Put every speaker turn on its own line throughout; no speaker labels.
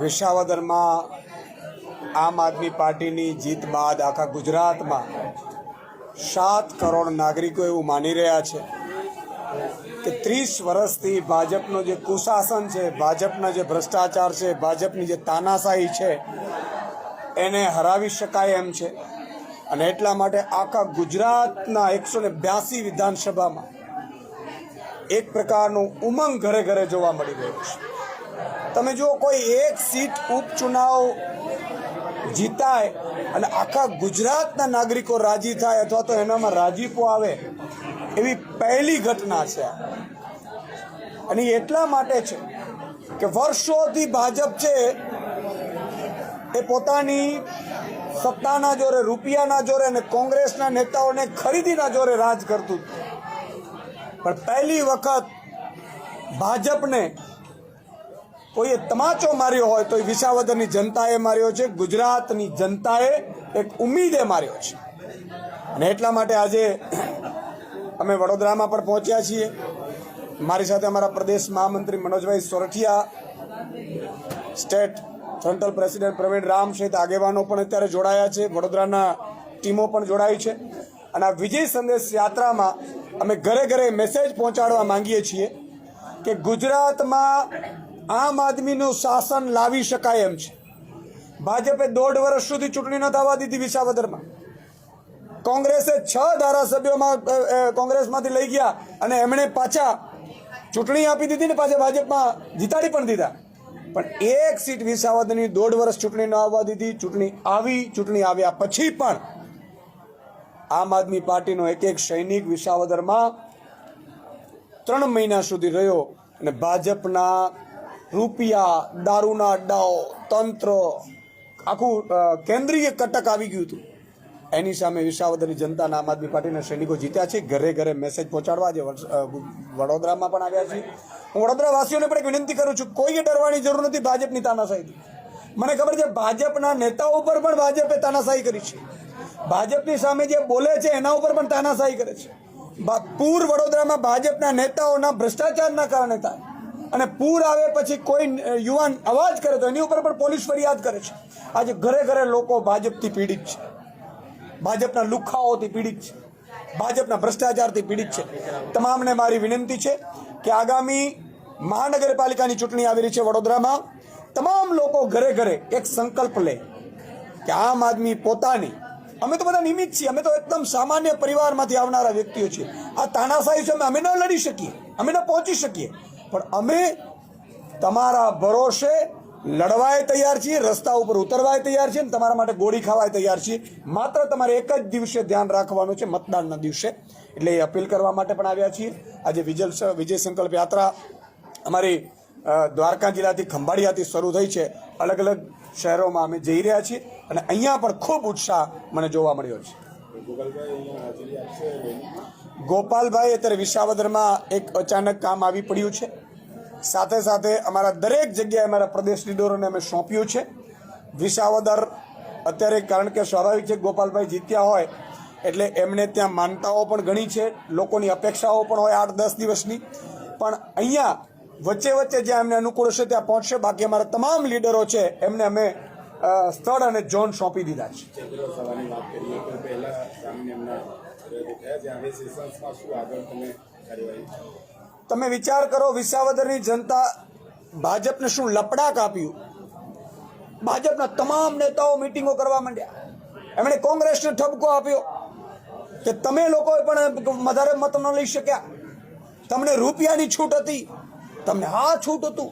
વિસાવદરમાં આમ આદમી પાર્ટીની જીત બાદ આખા ગુજરાતમાં સાત કરોડ નાગરિકો એવું માની રહ્યા છે કે ત્રીસ વર્ષથી ભાજપનો જે કુશાસન છે, ભાજપના જે ભ્રષ્ટાચાર છે, ભાજપની જે તાનાશાહી છે, એને હરાવી શકાય એમ છે. અને એટલા માટે આખા ગુજરાતના એકસો ને બ્યાસી વિધાનસભામાં એક પ્રકારનું ઉમંગ ઘરે ઘરે જોવા મળી રહ્યું છે. તમે જો કોઈ એક સીટ ઉપચુનાવ જીતાય અને આખા ગુજરાતના નાગરિકો રાજી થાય અથવા તો એનામાં રાજીપો આવે, એવી પહેલી ઘટના છે અને એટલા માટે છે કે વર્ષોથી ભાજપ છે એ પોતાની સત્તાના જોરે, રૂપિયાના જોરે અને કોંગ્રેસના નેતાઓને ખરીદીના જોરે રાજ કરતું પણ પહેલી વખત ભાજપને કોઈએ તમાચો માર્યો હોય તો એ વિસાવદરની જનતાએ માર્યો છે, ગુજરાતની જનતાએ એક ઉમ્મીદે માર્યો છે. અને એટલા માટે આજે અમે વડોદરામાં પણ પહોંચ્યા છીએ. મારી સાથે અમારા પ્રદેશ મહામંત્રી Manojbhai Sorathiya, state frontal president Pravin Ram સહિત આગેવાનો પણ અત્યારે જોડાયા છે. વડોદરાના ટીમો પણ જોડાઈ છે. અને આ વિજય સંદેશ યાત્રામાં અમે ઘરે ઘરે મેસેજ પહોંચાડવા માંગીએ છીએ કે ગુજરાતમાં આમ આદમીનું શાસન લાવી શકાય એમ છે. ભાજપે દોઢ વર્ષ સુધી ચૂંટણી ન થવા દીધી વિસાવદરમાં. કોંગ્રેસે છ ધારાસભ્યોમાં કોંગ્રેસમાંથી લઈ ગયા અને એમણે પાછા ચૂંટણી આપી દીધી ને પાછા ભાજપમાં જીતાડી પણ દીધા. પણ એક સીટ વિસાવદરની દોઢ વર્ષ ચૂંટણી ન આવવા દીધી, ચૂંટણી આવી, ચૂંટણી આવ્યા પછી પણ આમ આદમી પાર્ટીનો એક એક સૈનિક વિસાવદરમાં ત્રણ મહિના સુધી રહ્યો અને ભાજપના રૂપિયા, દારૂના અડ્ડાઓ, તંત્ર, આખું કેન્દ્રીય કટક આવી ગયું હતું. એની સામે વિસાવદરની જનતાના આમ આદમી પાર્ટીના સૈનિકો જીત્યા છે. ઘરે ઘરે મેસેજ પહોંચાડવા વડ- વડોદરામાં પણ આવ્યા છે. હું વડોદરાવાસીઓને પણ એક વિનંતી કરું છું, કોઈએ ડરવાની જરૂર નથી ભાજપની તાનાશાહીથી મને ખબર છે ભાજપના નેતાઓ ઉપર પણ ભાજપે તાનાશાહી કરી છે. ભાજપની સામે જે બોલે છે, એના ઉપર પણ તાનાશાહી કરે છે. પૂર વડોદરામાં ભાજપના નેતાઓના ભ્રષ્ટાચારના કારણે થાય. અને પૂર આવે પછી કોઈ યુવાન અવાજ કરે તો એની ઉપર પણ પોલીસ ફરિયાદ કરે છે. આજે ઘરે ઘરે લોકો ભાજપથી પીડિત છે. ભાજપના લુખાઓથી પીડિત છે. ભાજપના ભ્રષ્ટાચારથી પીડિત છે. તમામને મારી વિનંતી છે કે આગામી મહાનગરપાલિકાની ચૂંટણી આવી રહી છે વડોદરામાં, તમામ લોકો ઘરે ઘરે એક સંકલ્પ લે કે આમ આદમી પોતાની, અમે તો બધા નિમિત્ત છીએ, અમે તો એકદમ સામાન્ય પરિવારમાંથી આવનારા વ્યક્તિઓ છીએ. આ તાનાશાહી છે અમે ન લડી શકીએ, અમે ન પહોંચી શકીએ. પણ અમે તમારા ભરોસે લડવાય તૈયાર છીએ, રસ્તા ઉપર ઉતરવાય તૈયાર છીએ અને તમારા માટે ગોળી ખાવાય તૈયાર છીએ. માત્ર તમારે એક જ દિવસે ધ્યાન રાખવાનું છે, મતદાનના દિવસે. એટલે એ અપીલ કરવા માટે પણ આવ્યા છીએ. આજે વિજય વિજય સંકલ્પ યાત્રા અમારી દ્વારકા જિલ્લાથી ખંભાળિયાથી શરૂ થઈ છે. અલગ અલગ શહેરોમાં અમે જઈ રહ્યા છીએ અને અહીંયા પણ ખૂબ ઉત્સાહ મને જોવા મળ્યો છે. ગોપાલભાઈ, અત્યારે વિસાવદરમાં એક અચાનક કામ આવી પડ્યું છે. સાથે સાથે અમારા દરેક જગ્યાએ અમારા પ્રદેશ લીડરોને અમે સોંપ્યું છે. વિસાવદર, અત્યારે કારણ કે સ્વાભાવિક છે, ગોપાલભાઈ જીત્યા હોય, એટલે એમને ત્યાં માનતાઓ પણ ઘણી છે, લોકોની અપેક્ષાઓ પણ હોય આઠ, દસ દિવસની. પણ અહીંયા વચ્ચે વચ્ચે જ્યાં એમને અનુકૂળ હશે, ત્યાં પહોંચશે. બાકી અમારા તમામ લીડરો છે, એમને અમે સ્થળ અને ઝોન સોંપી દીધા છે.
તમે
વિચાર કરો, વિસાવદરની જનતા ભાજપને શું લપડાક આપ્યું? ભાજપના તમામ નેતાઓ મિટિંગો કરવા માંડ્યા. એમણે કોંગ્રેસને ઠપકો આપ્યો કે તમે લોકોએ પણ વધારે મત ન લઈ શક્યા. તમને રૂપિયાની છૂટ હતી. તમને આ છૂટ હતું.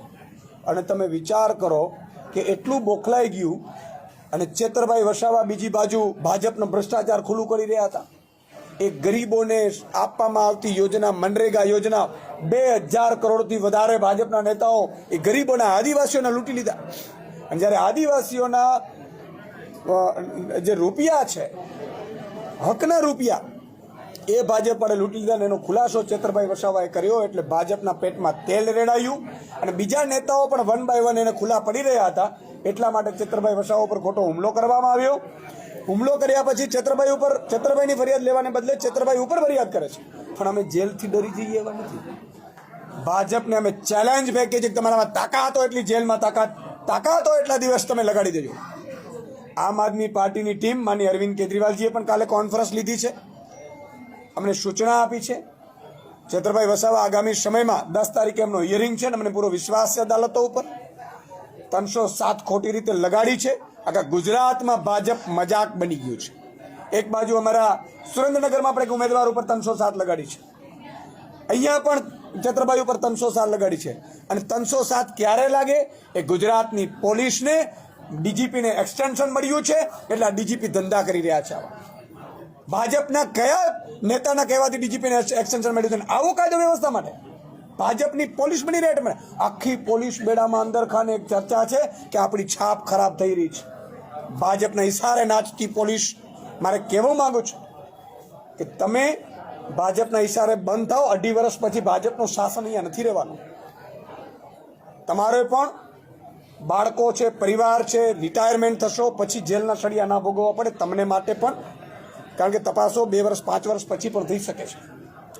અને તમે વિચાર કરો કે એટલું બોખલાઈ ગયું અને ચેતરભાઈ વસાવા બીજી બાજુ ભાજપનો ભ્રષ્ટાચાર ખુલ્લું કરી રહ્યા હતા. એ ગરીબોને આપવામાં આવતી યોજના, મનરેગા યોજના બે હજાર કરોડથી વધારે ભાજપના નેતાઓ એ ગરીબોના આદિવાસીઓના લૂંટી લીધા. અને જ્યારે આદિવાસીઓના જે રૂપિયા છે, હકના રૂપિયા એ ભાજપ વડે લૂંટી લીધા એનો ખુલાસો ચેતરભાઈ વસાવાએ કર્યો એટલે ભાજપના પેટમાં તેલ રેડાયું અને બીજા નેતાઓ પણ વન બાય વન એને ખુલ્લા પડી રહ્યા હતા. એટલા માટે ચેતરભાઈ વસાવા ઉપર ખોટો હુમલો કરવામાં આવ્યો. હુમલો કર્યા પછી છત્રભાઈ ઉપર છત્રભાઈની ફરિયાદ લેવાને બદલે છત્રભાઈ ઉપર ફરિયાદ કરે છે. પણ અમે જેલથી ડરી જઈએ એવા નથી. ભાજપને અમે ચેલેન્જ ફેંકીએ છીએ તમારામાં તાકાત એટલી જેલમાં તાકાત તાકાત એટલા દિવસ તમે લગાડી દેજો. આમ આદમી પાર્ટીની ટીમ માની અરવિંદ કેજરીવાલજીએ પણ કાલે કોન્ફરન્સ લીધી છે. અમને સૂચના આપી છે. છેતરભાઈ વસાવા આગામી સમયમાં દસ તારીખે એમનો હિયરિંગ છે અને મને પૂરો વિશ્વાસ છે અદાલતો ઉપર. ત્રણસો સાત ખોટી રીતે લગાડી છે. આખા ગુજરાતમાં ભાજપ મજાક બની ગયું છે. એક બાજુ અમારા સુરેન્દ્રનગરમાં આપણે એક ઉમેદવાર ઉપર ત્રણસો સાત લગાડી છે. અહીંયા પણ છત્રભાઈ ઉપર ત્રણસો સાત લગાડી છે. અને ત્રણસો સાત ક્યારે લાગે? એ ગુજરાતની પોલીસને ડીજીપીને એક્સટેન્શન મળ્યું છે. એટલે ડીજીપી ધંધા કરી રહ્યા છે આવા. ભાજપના કયા નેતાના કહેવાથી ડીજીપીને એક્સટેન્શન મળ્યું છે આવું કાયદો વ્યવસ્થા માટે ભાજપની પોલીસ બની રેટ એટલે આખી પોલીસ બેડામાં અંદર ખાને એક ચર્ચા છે કે આપણી છાપ ખરાબ થઈ રહી છે. ભાજપના ઇશારે નાચતી પોલીસ, મારે કહેવું માંગુ છું કે તમે ભાજપના ઇશારે બંધ થાઓ, અઢી વર્ષ પછી ભાજપનું શાસન અહીંયા નથી રહેવાનું. તમારે પણ બાળકો છે, પરિવાર છે રિટાયરમેન્ટ થશો, પછી જેલના સળિયા ના ભોગવવા પડે, તમને માટે પણ કારણ કે તપાસો બે વર્ષ, પાંચ વર્ષ પછી પણ થઈ શકે છે.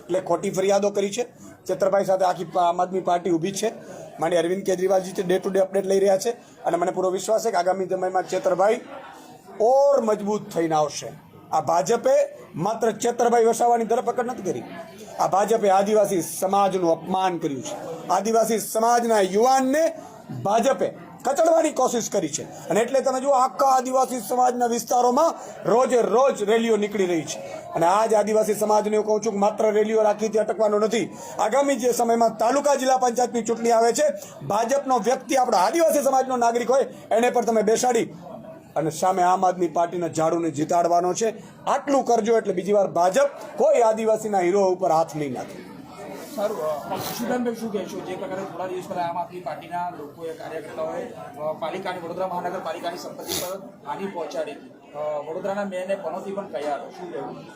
એટલે ખોટી ફરિયાદો કરી છે. ચેતરભાઈ સાથે આખી આમ આદમી પાર્ટી ઊભી છે. માની Arvind Kejriwal ji day to day update લઈ રહ્યા છે. અને મને પૂરો વિશ્વાસ છે કે આગામી સમયમાં ચેતરભાઈ ઓર મજબૂત થઈને આવશે. આ ભાજપે માત્ર ચેતરભાઈ વસાવાની ધરપકડ નથી કરી. આ ભાજપે આદિવાસી સમાજનું અપમાન કર્યું છે. આદિવાસી સમાજના યુવાનને ભાજપે કચડવાની કોશિશ કરી છે. અને એટલે તમે જુઓ, આખા આદિવાસી સમાજના વિસ્તારોમાં રોજે રોજ રેલીઓ નીકળી રહી છે. અને આ જ આદિવાસી સમાજને હું કહું છું કે માત્ર રેલીઓ રાખીથી અટકવાનો નથી. આગામી જે સમયમાં તાલુકા જિલ્લા પંચાયતની ચૂંટણી આવે છે, ભાજપનો વ્યક્તિ આપણો આદિવાસી સમાજનો નાગરિક હોય, એને પણ તમે બેસાડી અને સામે આમ આદમી પાર્ટીના ઝાડુને જીતાડવાનો છે. આટલું કરજો એટલે બીજી વાર ભાજપ કોઈ આદિવાસીના હીરો ઉપર હાથ નહીં નાખે.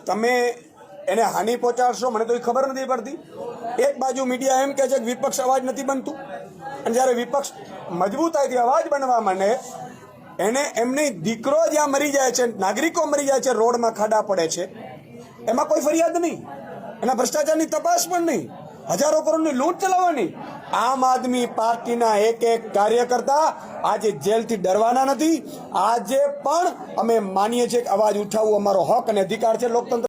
તમે એને હાનિ પહોંચાડશો, મને તો એ ખબર નથી પડતી. એક બાજુ મીડિયા એમ કહે છે કે વિપક્ષ અવાજ નથી બનતું. અને જ્યારે વિપક્ષ મજબૂતાઈથી અવાજ બનવા માંડે, એને એમની દીકરો જ્યાં મરી જાય છે, નાગરિકો મરી જાય છે, રોડમાં ખાડા પડે છે, એમાં કોઈ ફરિયાદ નહીં. એના ભ્રષ્ટાચારની તપાસ પણ નહીં. હજારો કરોડની લૂંટ ચલાવવાની. આમ આદમી પાર્ટીના એક એક કાર્યકર્તા આજે જેલથી ડરવાના નથી. આજે પણ અમે માનીએ છીએ કે અવાજ ઉઠાવવું અમારો હક અને અધિકાર છે લોકતંત્ર